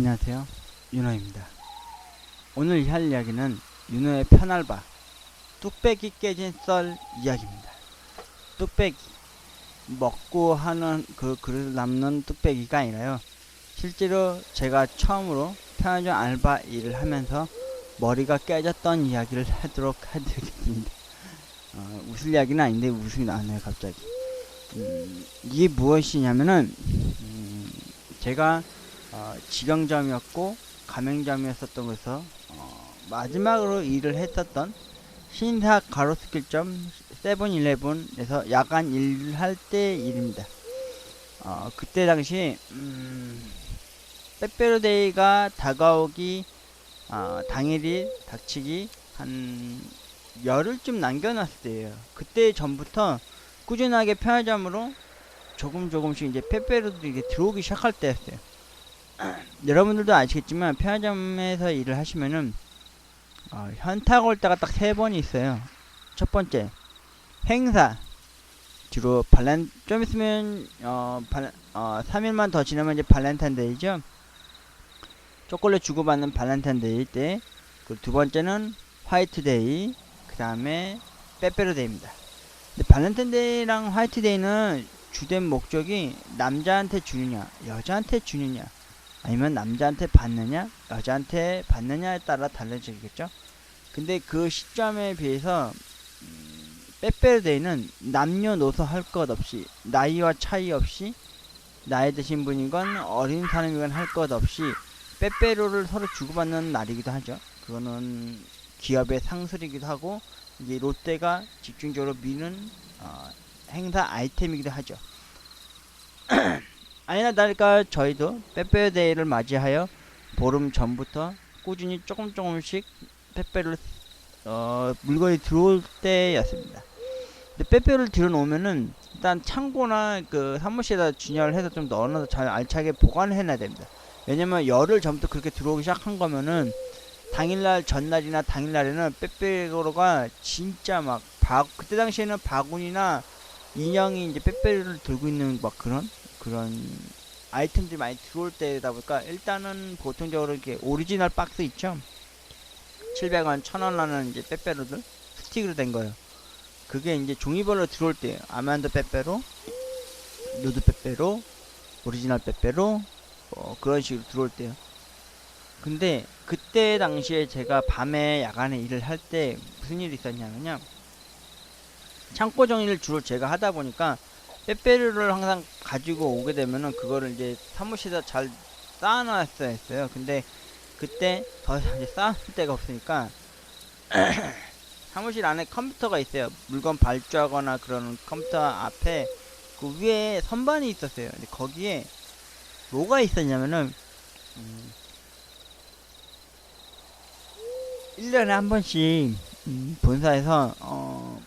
안녕하세요. 윤호입니다. 오늘 할 이야기는 윤호의 편알바 뚝배기 깨진 썰 이야기입니다. 뚝배기 먹고 하는 그 그릇 남는 뚝배기가 아니라요. 실제로 제가 처음으로 편의점 알바 일을 하면서 머리가 깨졌던 이야기를 하도록 해드리겠습니다. 어, 웃을 이야기는 아닌데 웃음이 나네요 갑자기. 음, 이게 무엇이냐면은 음, 제가 어, 직영점이었고 가맹점이었었던 곳에서 어, 마지막으로 일을 했었던 신사 가로수길점 세븐일레븐에서 야간 일을 할때 일입니다. 어, 그때 당시 음, 빼빼로데이가 다가오기 어, 당일이 닥치기 한 열흘쯤 남겨놨을 때예요. 그때 전부터 꾸준하게 편의점으로 조금 조금씩 이제 빼빼로들이 들어오기 시작할 때였어요. 여러분들도 아시겠지만 편의점에서 일을 하시면은 어, 현타가 올 때가 딱 세 번이 있어요. 첫 번째 행사 주로 발렌 좀 있으면 어, 발, 어 3일만 더 지나면 이제 발렌타인데이죠. 초콜릿 주고받는 발렌타인데이 때. 그두 번째는 화이트데이. 그 다음에 빼빼로데이입니다. 발렌타인데이랑 화이트데이는 주된 목적이 남자한테 주느냐, 여자한테 주느냐, 아니면 남자한테 받느냐, 여자한테 받느냐에 따라 달라지겠죠. 근데 그 시점에 비해서 음, 빼빼로데이는 남녀노소 할 것 없이 나이와 차이 없이 나이 드신 분이건 어린 사람이건 할 것 없이 빼빼로를 서로 주고받는 날이기도 하죠. 그거는 기업의 상술이기도 하고 이제 롯데가 집중적으로 미는 어, 행사 아이템이기도 하죠. 아니나 다를까 저희도 빼빼로데이를 맞이하여 보름 전부터 꾸준히 조금 조금씩 빼빼로를 어, 물건이 들어올 때였습니다. 근데 빼빼로를 들여놓으면은 일단 창고나 그 사무실에다 진열을 해서 좀 넣어놔서 잘 알차게 보관을 해놔야 됩니다. 왜냐면 열흘 전부터 그렇게 들어오기 시작한 거면은 당일날 전날이나 당일날에는 빼빼로가 진짜 막 바, 그때 당시에는 바구니나 인형이 이제 빼빼로를 들고 있는 막 그런 그런 아이템들이 많이 들어올 때다 보니까 일단은 보통적으로 이렇게 오리지널 박스 있죠? 700원 1000원 하는 이제 빼빼로들 스틱으로 된 거예요. 그게 이제 종이별로 들어올 때예요 아만드 빼빼로 누드 빼빼로 오리지널 빼빼로 어, 그런 식으로 들어올 때요. 근데 그때 당시에 제가 밤에 야간에 일을 할 때 무슨 일이 있었냐면요. 창고 정리를 주로 제가 하다 보니까 빼빼로를 항상 가지고 오게 되면은 그거를 이제 사무실에다 잘 쌓아놨어야 했어요. 근데 그때 더 이제 쌓을 데가 없으니까 사무실 안에 컴퓨터가 있어요. 물건 발주하거나 그러는 컴퓨터 앞에 그 위에 선반이 있었어요. 근데 거기에 뭐가 있었냐면은 음, 1년에 한 번씩 음, 본사에서 어,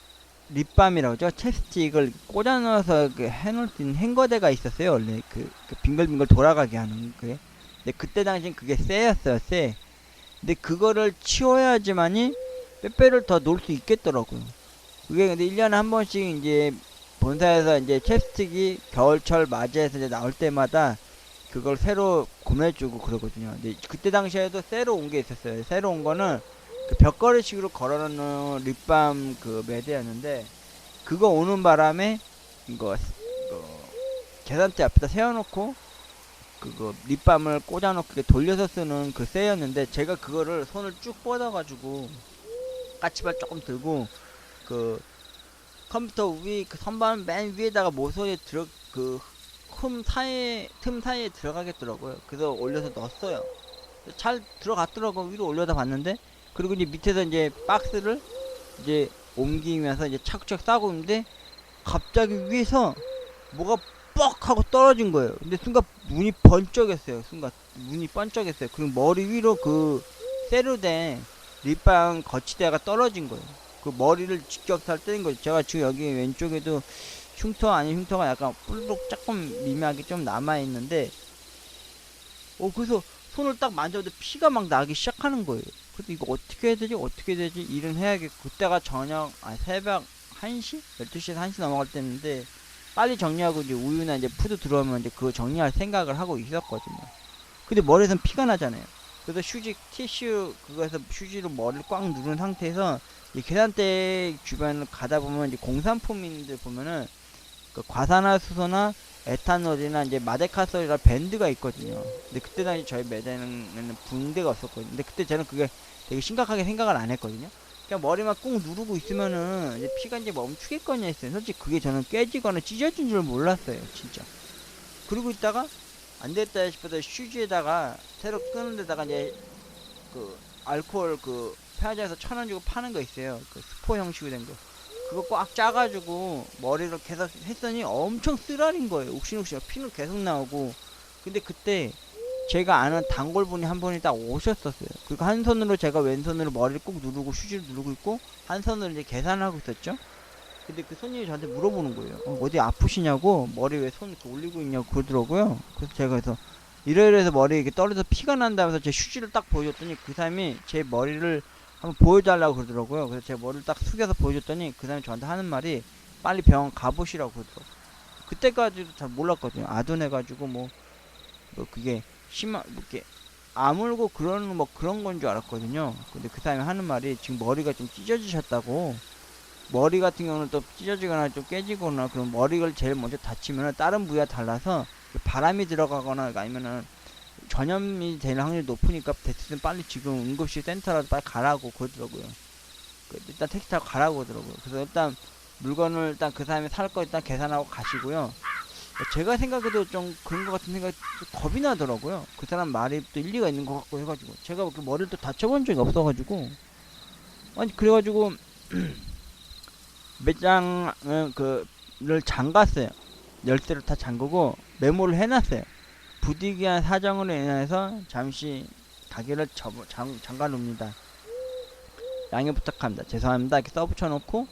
립밤이라고 하죠. 챕스틱을 꽂아 넣어서 그 해놓을 수 있는 행거대가 있었어요. 원래 그, 그 빙글빙글 돌아가게 하는 그게. 근데 그때 당시엔 그게 쎄였어요. 쎄. 근데 그거를 치워야지만이 빼빼를 더 놓을 수 있겠더라고요. 그게 근데 1년에 한 번씩 이제 본사에서 이제 챕스틱이 겨울철 맞이해서 이제 나올 때마다 그걸 새로 구매해주고 그러거든요. 근데 그때 당시에도 새로 온 게 있었어요. 새로 온 거는 그 벽걸이식으로 걸어놓는 립밤 그 매대였는데 그거 오는 바람에 이거 이거 계산대 앞에다 세워놓고 그거 립밤을 꽂아놓고 돌려서 쓰는 그 쇠였는데 제가 그거를 손을 쭉 뻗어가지고 까치발 조금 들고 그 컴퓨터 위 그 선반 맨 위에다가 모서리에 들어 그 흠 사이에 틈 사이에 들어가겠더라고요. 그래서 올려서 넣었어요. 잘 들어갔더라고 위로 올려다 봤는데 그리고 이제 밑에서 이제 박스를 이제 옮기면서 이제 차곡차곡 싸고 있는데 갑자기 위에서 뭐가 뻑 하고 떨어진 거예요. 근데 순간 눈이 번쩍했어요. 순간 눈이 번쩍했어요. 그리고 머리 위로 그 쇠로 된 립밤 거치대가 떨어진 거예요. 그 머리를 직격살 때린 거죠. 제가 지금 여기 왼쪽에도 흉터 아닌 흉터가 약간 뿔룩 조금 미묘하게 좀 남아 있는데 어 그래서 손을 딱 만져도 피가 막 나기 시작하는 거예요. 그래서 이거 어떻게 해야 되지? 어떻게 해야 되지? 일은 해야겠고 그때가 저녁 아 새벽 1시? 12시에서 1시 넘어갈 때인데 빨리 정리하고 이제 우유나 이제 푸드 들어오면 이제 그거 정리할 생각을 하고 있었거든요. 근데 머리에선 피가 나잖아요. 그래서 휴지 티슈 그거에서 휴지로 머리를 꽉 누른 상태에서 이 계산대 주변을 가다 보면 이제 공산품인들 보면은 그 과산화수소나 에탄올이나 이제 마데카솔이라 밴드가 있거든요. 근데 그때 당시 저희 매대는 붕대가 없었거든요. 근데 그때 저는 그게 되게 심각하게 생각을 안 했거든요. 그냥 머리만 꾹 누르고 있으면은 이제 피가 이제 멈추겠거냐 했어요. 솔직히 그게 저는 깨지거나 찢어진 줄 몰랐어요. 진짜. 그러고 있다가 안 됐다 싶어서 휴지에다가 새로 끄는 데다가 이제 그 알코올 그 편의점에서 천 원 주고 파는 거 있어요. 그 스포 형식으로 된 거. 그거 꽉 짜가지고 머리를 계속 했더니 엄청 쓰라린 거예요. 욱신욱신 피는 계속 나오고. 근데 그때 제가 아는 단골분이 한 분이 딱 오셨었어요. 그리고 한 손으로 제가 왼손으로 머리를 꾹 누르고 휴지를 누르고 있고 한 손으로 이제 계산하고 있었죠. 근데 그 손님이 저한테 물어보는 거예요. 어, 디 아프시냐고 머리 왜 손 이렇게 올리고 있냐고 그러더라고요. 그래서 제가 그래서 이래이래서 머리 이렇게 떨어져 피가 난다면서 제 휴지를 딱 보여줬더니 그 사람이 제 머리를 한번 보여달라고 그러더라고요. 그래서 제 머리를 딱 숙여서 보여줬더니 그 사람이 저한테 하는 말이 빨리 병원 가보시라고 그러더라고요. 그때까지도 잘 몰랐거든요. 아둔해가지고 뭐, 뭐 그게 심한, 뭐 이렇게 아물고 그런 뭐 그런 건 줄 알았거든요. 근데 그 사람이 하는 말이 지금 머리가 좀 찢어지셨다고 머리 같은 경우는 또 찢어지거나 좀 깨지거나 그럼 머리를 제일 먼저 다치면은 다른 부위와 달라서 바람이 들어가거나 아니면은 전염이 되는 확률이 높으니까 대체는 빨리 지금 응급실 센터라도 빨리 가라고 그러더라고요. 그 일단 택시 타고 가라고 그러더라고요. 그래서 일단 물건을 일단 그 사람이 살 거 일단 계산하고 가시고요. 제가 생각해도 좀 그런 것 같은 생각이 좀 겁이 나더라고요. 그 사람 말이 또 일리가 있는 것 같고 해가지고 제가 그 머리를 또 다쳐본 적이 없어가지고 아니 그래가지고 매장은 그를 잠갔어요. 열쇠를 다 잠그고 메모를 해놨어요. 부득이한 사정으로 인해서 잠시 가게를 접, 잠, 잠가 놓습니다. 양해 부탁합니다. 죄송합니다. 이렇게 써붙여 놓고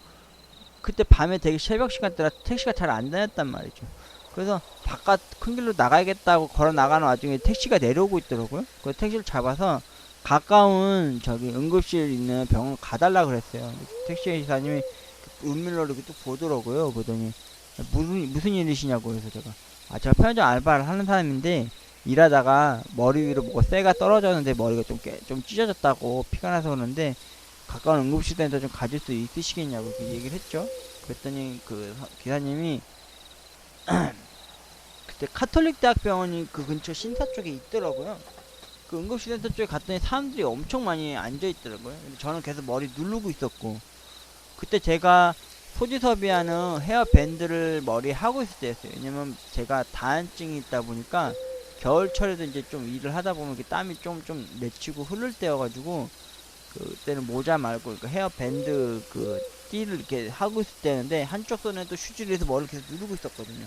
그때 밤에 되게 새벽 시간대라 택시가 잘 안 다녔단 말이죠. 그래서 바깥 큰 길로 나가야겠다고 걸어 나가는 와중에 택시가 내려오고 있더라고요. 그 택시를 잡아서 가까운 저기 응급실 있는 병원 가달라 그랬어요. 택시 기사님이 은밀로 이렇게 또 보더라고요. 보더니 무슨 무슨 일이시냐고 그래서 제가 아 제가 편의점 알바를 하는 사람인데 일하다가 머리 위로 뭐가 쇠가 떨어졌는데 머리가 좀 깨, 좀 찢어졌다고 피가 나서 그러는데 가까운 응급실에서 좀 가질 수 있으시겠냐고 이렇게 얘기를 했죠. 그랬더니 그 서- 기사님이 그때 카톨릭 대학병원이 그 근처 신사 쪽에 있더라고요. 그 응급실센터 쪽에 갔더니 사람들이 엄청 많이 앉아 있더라고요. 근데 저는 계속 머리 누르고 있었고 그때 제가 소지섭이하는 헤어밴드를 머리에 하고 있을 때였어요. 왜냐면 제가 다한증이 있다 보니까 겨울철에도 이제 좀 일을 하다 보면 이렇게 땀이 좀 좀 맺히고 흐를 때여가지고 그때는 모자 말고 그 헤어밴드 그 띠를 이렇게 하고 있을 때였는데 한쪽 손에 또 휴지를 해서 머리를 계속 누르고 있었거든요.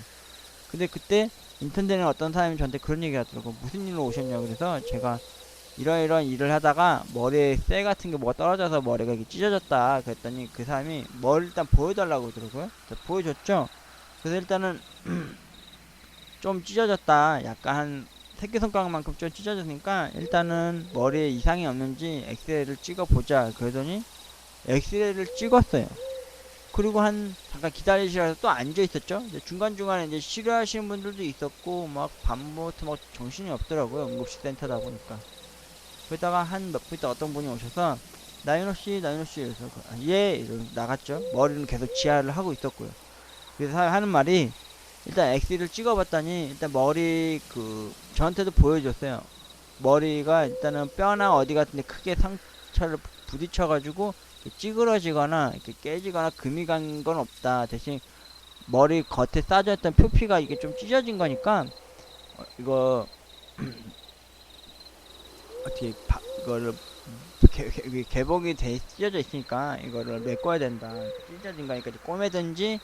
근데 그때 인턴 되는 어떤 사람이 저한테 그런 얘기 하더라고. 무슨 일로 오셨냐고 그래서 제가 이러이러한 일을 하다가 머리에 쇠 같은 게 뭐가 떨어져서 머리가 이렇게 찢어졌다 그랬더니 그 사람이 머리 일단 보여달라고 그러더라고요. 보여줬죠. 그래서 일단은 좀 찢어졌다. 약간 한 새끼손가락만큼 좀 찢어졌으니까 일단은 머리에 이상이 없는지 엑스레이를 찍어보자. 그러더니 엑스레이를 찍었어요. 그리고 한 잠깐 기다리시라서 또 앉아 있었죠. 중간중간에 이제 싫어하시는 분들도 있었고 막 밤부터 막 정신이 없더라고요. 응급실 센터다 보니까. 그러다가 한 몇 분 있다 어떤 분이 오셔서 나윤호 씨, 나윤호 씨 그래서 그, 아, 예 이러고 나갔죠. 머리는 계속 지하를 하고 있었고요. 그래서 하- 하는 말이 일단 엑스를 찍어봤더니 일단 머리 그 저한테도 보여줬어요. 머리가 일단은 뼈나 어디 같은데 크게 상처를 부딪혀가지고 찌그러지거나 이렇게 깨지거나 금이 간 건 없다. 대신 머리 겉에 쌓여있던 표피가 이게 좀 찢어진 거니까 어, 이거 어떻게 바, 이거를 개, 개, 개봉이 돼 찢어져 있으니까 이거를 메꿔야 된다. 찢어진 거니까 꼬매든지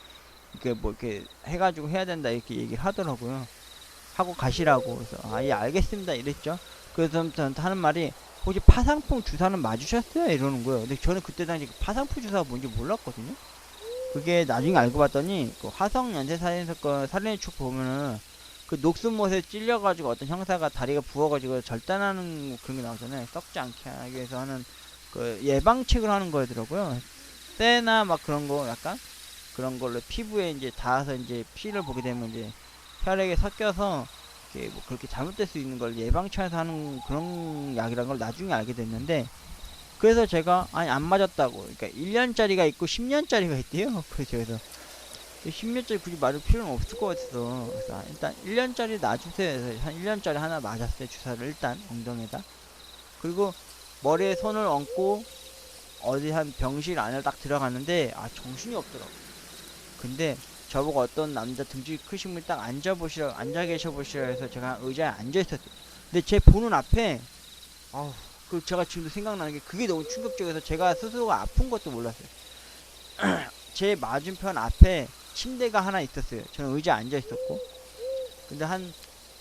이렇게 뭐 이렇게 해가지고 해야 된다 이렇게 얘기를 하더라고요. 하고 가시라고 그래서 아예 알겠습니다 이랬죠. 그래서 저한테 하는 말이 혹시 파상풍 주사는 맞으셨어요? 이러는 거예요. 근데 저는 그때 당시 그 파상풍 주사가 뭔지 몰랐거든요. 그게 나중에 알고 봤더니 그 화성 연쇄 살인 사건 살인의 축 보면은 그 녹슨못에 찔려가지고 어떤 형사가 다리가 부어가지고 절단하는 그런 게 나오잖아요. 썩지 않게 하기 위해서 하는 그 예방책을 하는 거더라고요. 쇠나 막 그런 거 약간 그런 걸로 피부에 이제 닿아서 이제 피를 보게 되면 이제 혈액에 섞여서 이게 뭐 그렇게 잘못될 수 있는 걸 예방차에서 하는 그런 약이란 걸 나중에 알게 됐는데 그래서 제가 아니 안 맞았다고 그러니까 1년짜리가 있고 10년짜리가 있대요 그래서 그래서 10년짜리 굳이 맞을 필요는 없을 것 같아서. 일단 1년짜리 놔주세요. 해서 한 1년짜리 하나 맞았어요 주사를 일단 엉덩이에다. 그리고 머리에 손을 얹고 어디 한 병실 안에 딱 들어갔는데 아 정신이 없더라고. 근데 저보고 어떤 남자 등치 크신 분이 딱 앉아보시라 앉아 계셔보시라 해서 제가 의자에 앉아 있었어요. 근데 제 보는 앞에 아우 그 제가 지금도 생각나는 게 그게 너무 충격적이어서 제가 스스로가 아픈 것도 몰랐어요. 제 맞은편 앞에 침대가 하나 있었어요. 저는 의자에 앉아 있었고. 근데 한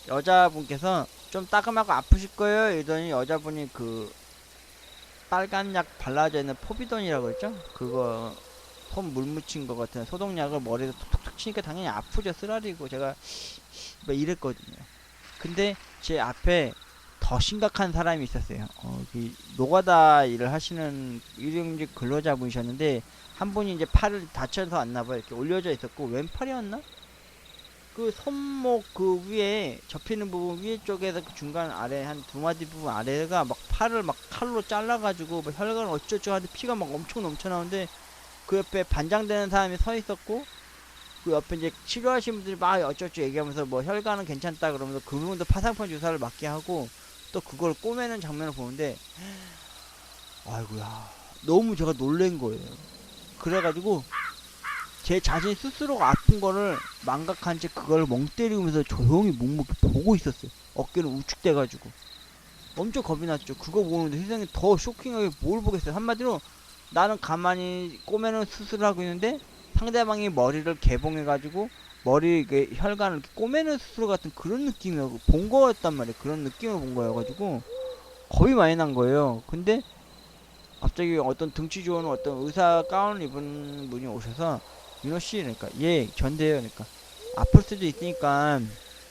여자분께서 좀 따끔하고 아프실 거예요? 이러더니 여자분이 그 빨간 약 발라져 있는 포비돈이라고 했죠? 그거 손물 묻힌 것 같은 소독약을 머리에 톡톡 치니까 당연히 아프죠. 쓰라리고 제가 뭐 이랬거든요. 근데 제 앞에 더 심각한 사람이 있었어요. 어, 그 노가다 일을 하시는 일용직 근로자분이셨는데 한 분이 이제 팔을 다쳐서 왔나 봐요 이렇게 올려져 있었고 왼팔이었나? 그 손목 그 위에 접히는 부분 위에 쪽에서 그 중간 아래 한 두 마디 부분 아래가 막 팔을 막 칼로 잘라가지고 뭐 혈관 어쩌고 하는데 피가 막 엄청 넘쳐 나오는데 그 옆에 반장되는 사람이 서 있었고 그 옆에 이제 치료하신 분들이 막 어쩌고 얘기하면서 뭐 혈관은 괜찮다 그러면서 그분도 파상풍 주사를 맞게 하고 또 그걸 꼬매는 장면을 보는데 아이고야 너무 제가 놀란 거예요 그래가지고 제 자신 스스로가 아픈 거를 망각한 채 그걸 멍 때리면서 조용히 묵묵히 보고 있었어요 어깨를 우측대가지고 엄청 겁이 났죠 그거 보는데 세상에 더 쇼킹하게 뭘 보겠어요 한마디로 나는 가만히 꼬매는 수술을 하고 있는데 상대방이 머리를 개봉해가지고 머리 그 혈관을 꼬매는 수술 같은 그런 느낌이고 본 거였단 말이에요. 그런 느낌을 본 거여가지고 겁이 많이 난 거예요. 근데 갑자기 어떤 등치 좋은 어떤 의사 가운을 입은 분이 오셔서 윤호 씨 그러니까 예 전대요 그러니까 아플 수도 있으니까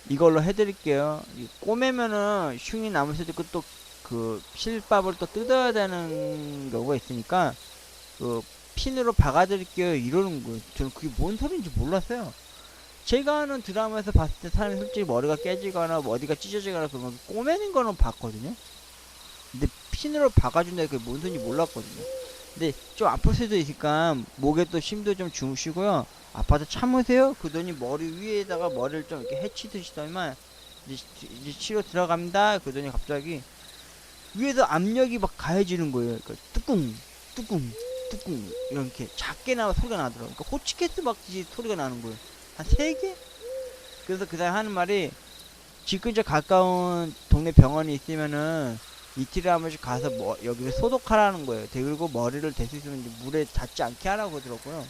이걸로 해드릴게요. 이 꼬매면은 흉이 남을 수도 있고 또 그 실밥을 또 뜯어야 되는 경우가 있으니까 그 핀으로 박아드릴게요 이러는 거예요. 저는 그게 뭔 소리인지 몰랐어요. 제가 하는 드라마에서 봤을 때 사람이 솔직히 머리가 깨지거나 뭐 어디가 찢어지거나 거 꼬매는 거는 봤거든요. 근데 핀으로 박아준다 그게 뭔 소리인지 몰랐거든요. 근데 좀 아플 수도 있으니까 목에 또 힘도 좀 주무시고요. 아파서 참으세요. 그러더니 머리 위에다가 머리를 좀 이렇게 해치듯이더니만 이제, 치- 이제 치료 들어갑니다. 그러더니 갑자기 위에서 압력이 막 가해지는 거예요. 그러니까 뚜껑, 뚜껑, 뚜껑 이렇게 작게 나와 소리가 나더라고요. 그러니까 호치케스 막듯이 소리가 나는 거예요. 한 세 개? 그래서 그 사람 하는 말이 집 근처 가까운 동네 병원이 있으면은 이틀에 한 번씩 가서 뭐 여기를 소독하라는 거예요. 그리고 머리를 댈수 있으면 물에 닿지 않게 하라고 그러더라고요.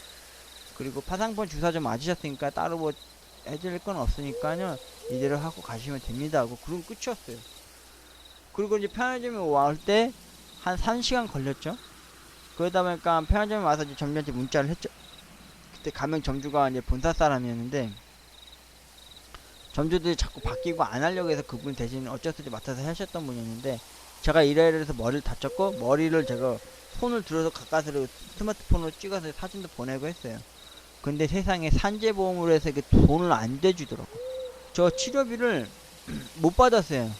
그리고 파상번 주사 좀 맞으셨으니까 따로 뭐 해드릴 건 없으니까요. 이대로 하고 가시면 됩니다. 하고 그럼 끝이었어요. 그리고 이제 편의점에 올때 한 3시간 걸렸죠. 그러다 보니까 편의점에 와서 이제 점주한테 문자를 했죠. 그때 가명 점주가 이제 본사 사람이었는데 점주들이 자꾸 바뀌고 안 하려고 해서 그분 대신 어쩔 수 없이 맡아서 하셨던 분이었는데 제가 이래이래 해서 머리를 다쳤고 머리를 제가 손을 들어서 가까스로 스마트폰으로 찍어서 사진도 보내고 했어요. 근데 세상에 산재보험으로 해서 이게 돈을 안 대주더라고. 저 치료비를 못 받았어요.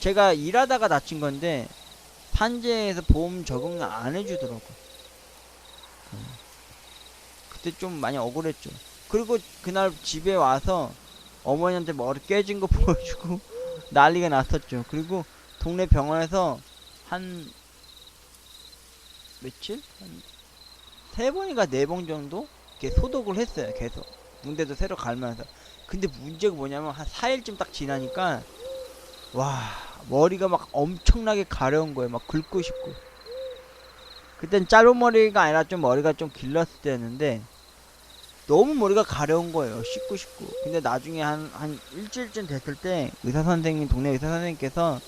제가 일하다가 다친 건데 산재에서 보험 적응 안 해주더라고. 음. 그때 좀 많이 억울했죠. 그리고 그날 집에 와서 어머니한테 머리 깨진 거 보여주고 난리가 났었죠. 그리고 동네 병원에서 한 며칠? 한 세 번인가 네 번 정도 이렇게 소독을 했어요. 계속. 문대도 새로 갈면서. 근데 문제가 뭐냐면 한 4일쯤 딱 지나니까 와 머리가 막 엄청나게 가려운 거예요. 막 긁고 싶고. 그땐 짧은 머리가 아니라 좀 머리가 좀 길렀을 때였는데 너무 머리가 가려운 거예요. 씻고 싶고. 근데 나중에 한, 한 일주일쯤 됐을 때 의사 선생님, 동네 의사 선생님께서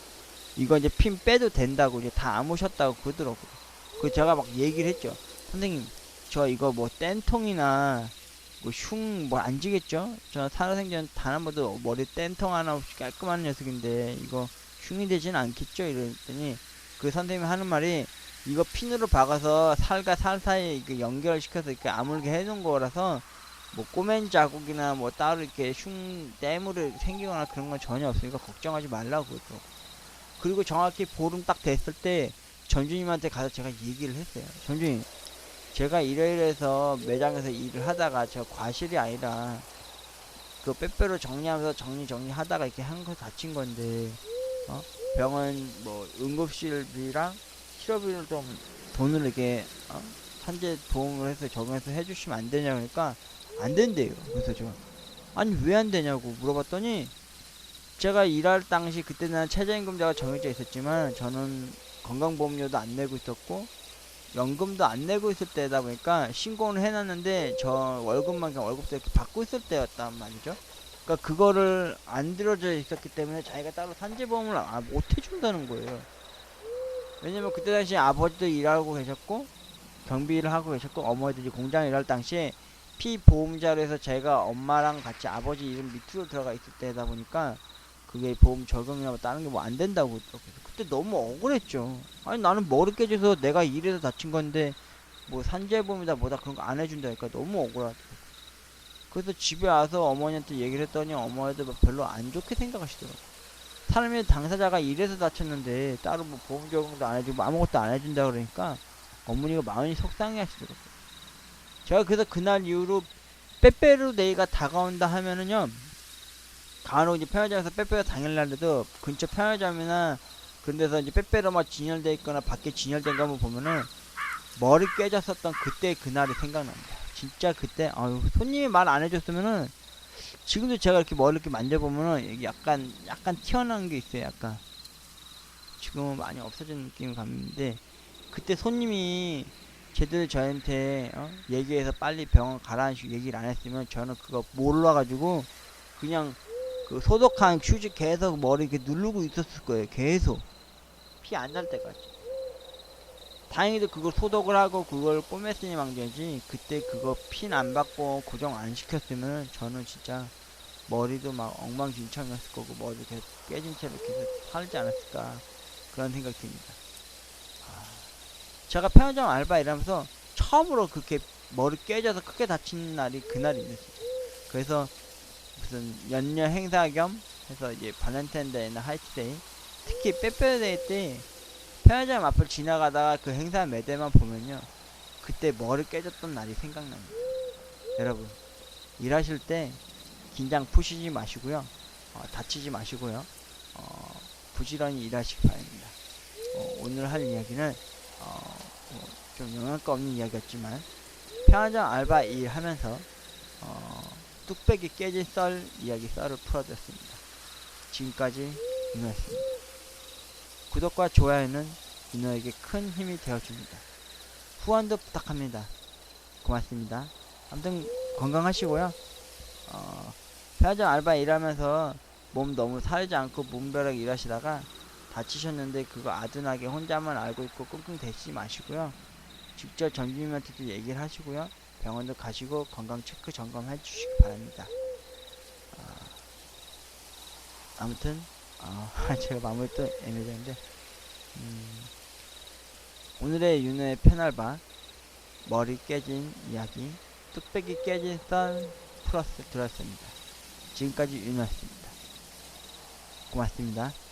이거 이제 핀 빼도 된다고 이제 다 아무셨다고 그러더라고요. 그 제가 막 얘기를 했죠. 선생님, 저 이거 뭐 뗀통이나 뭐흉뭐 안 지겠죠? 저 살아생전 단 한 번도 머리 뗀통 하나 없이 깔끔한 녀석인데 이거 흉이 되진 않겠죠? 이랬더니 그 선생님이 하는 말이 이거 핀으로 박아서 살과 살 사이에 이렇게 연결 시켜서 이렇게 아물게 해놓은 거라서 뭐 꼬맨 자국이나 뭐 따로 이렇게 흉 때물이 생기거나 그런 건 전혀 없으니까 걱정하지 말라고 그러더라고. 그리고 정확히 보름 딱 됐을 때 전주님한테 가서 제가 얘기를 했어요. 전주님, 제가 이래이래해서 매장에서 일을 하다가 저 과실이 아니라 그 빼빼로 정리하면서 정리 정리 하다가 이렇게 한 거 다친 건데 어? 병원 뭐 응급실비랑 치료비를 좀 돈을 이렇게 어? 한제 도움을 해서 적용해서 해주시면 안 되냐 그러니까 안 된대요. 그래서 제가 아니 왜 안 되냐고 물어봤더니 제가 일할 당시 그때는 최저임금제가 정해져 있었지만 저는 건강보험료도 안 내고 있었고 연금도 안 내고 있을 때다 보니까 신고는 해놨는데 저 월급만 그냥 월급도 이렇게 받고 있을 때였단 말이죠. 그러니까 그거를 안 들어져 있었기 때문에 자기가 따로 산재보험을 아, 못 해준다는 거예요. 왜냐면 그때 당시 아버지도 일하고 계셨고 경비 일을 하고 계셨고 어머니들이 공장 일할 당시에 피보험자로 해서 제가 엄마랑 같이 아버지 이름 밑으로 들어가 있을 때다 보니까 그게 보험 적용이나 뭐 다른 게 뭐 안 된다고. 그때 너무 억울했죠. 아니 나는 머리 깨져서 내가 일해서 다친 건데 뭐 산재보험이다 뭐다 그런 거 안 해준다니까 너무 억울하더라고요. 그래서 집에 와서 어머니한테 얘기를 했더니 어머니도 뭐 별로 안 좋게 생각하시더라고요. 사람이 당사자가 일해서 다쳤는데 따로 뭐 보험 적용도 안 해주고 아무것도 안 해준다 그러니까 어머니가 마음이 속상해 하시더라고요. 제가 그래서 그날 이후로 빼빼로 데이가 다가온다 하면은요 간혹 이제 편의점에서 빼빼로 당일날에도 근처 편의점이나 그런 데서 이제 빼빼로만 진열돼 있거나 밖에 진열된 거 한번 보면은 머리 깨졌었던 그때 그날이 생각납니다. 진짜 그때 아유 손님이 말 안 해줬으면은 지금도 제가 이렇게 머리 이렇게 만져보면은 약간 약간 튀어나온 게 있어요. 약간 지금은 많이 없어진 느낌이 감는데 그때 손님이 제대로 저한테 어? 얘기해서 빨리 병원 식으로 얘기를 안 했으면 저는 그거 몰라가지고 그냥 그 소독한 휴지 계속 머리 이렇게 누르고 있었을 거예요. 계속 피 안 날 때까지. 다행히도 그걸 소독을 하고 그걸 꿰맸으니 망정이지 그때 그거 핀 안 받고 고정 안 시켰으면 저는 진짜 머리도 막 엉망진창이었을 거고 머리도 계속 깨진 채로 계속 살지 않았을까 그런 생각이 듭니다. 아, 제가 편의점 알바 일하면서 처음으로 그렇게 머리 깨져서 크게 다친 날이 그날이네 진짜. 그래서 무슨 연녀 행사 겸 해서 이제 발렌타인데이나 화이트데이 특히 빼빼데이 때 편의점 앞을 지나가다가 그 행사 매대만 보면요 그때 머리 깨졌던 날이 생각납니다. 여러분 일하실 때 긴장 푸시지 마시고요 어, 다치지 마시고요 어, 부지런히 일하시기 바랍니다. 어, 오늘 할 이야기는 어, 뭐 좀 영양가 없는 이야기였지만 편의점 알바 일하면서 어, 뚝배기 깨진 썰 이야기 썰을 풀어드렸습니다. 지금까지 윤호였습니다. 구독과 좋아요는 윤호에게 큰 힘이 되어줍니다. 후원도 부탁합니다. 고맙습니다. 아무튼 건강하시고요. 어, 편의점 알바 일하면서 몸 너무 사리지 않고 몸벼락 일하시다가 다치셨는데 그거 아둔하게 혼자만 알고 있고 끙끙 대시지 마시고요. 직접 전주님한테도 얘기를 하시고요. 병원도 가시고 건강 체크 점검해 주시기 바랍니다. 어, 아무튼 어, 제가 마무리 또 애매한데 음, 오늘의 윤호의 편알바 머리 깨진 이야기 뚝배기 깨진 썰 플러스 들었습니다. 지금까지 윤호였습니다. 고맙습니다.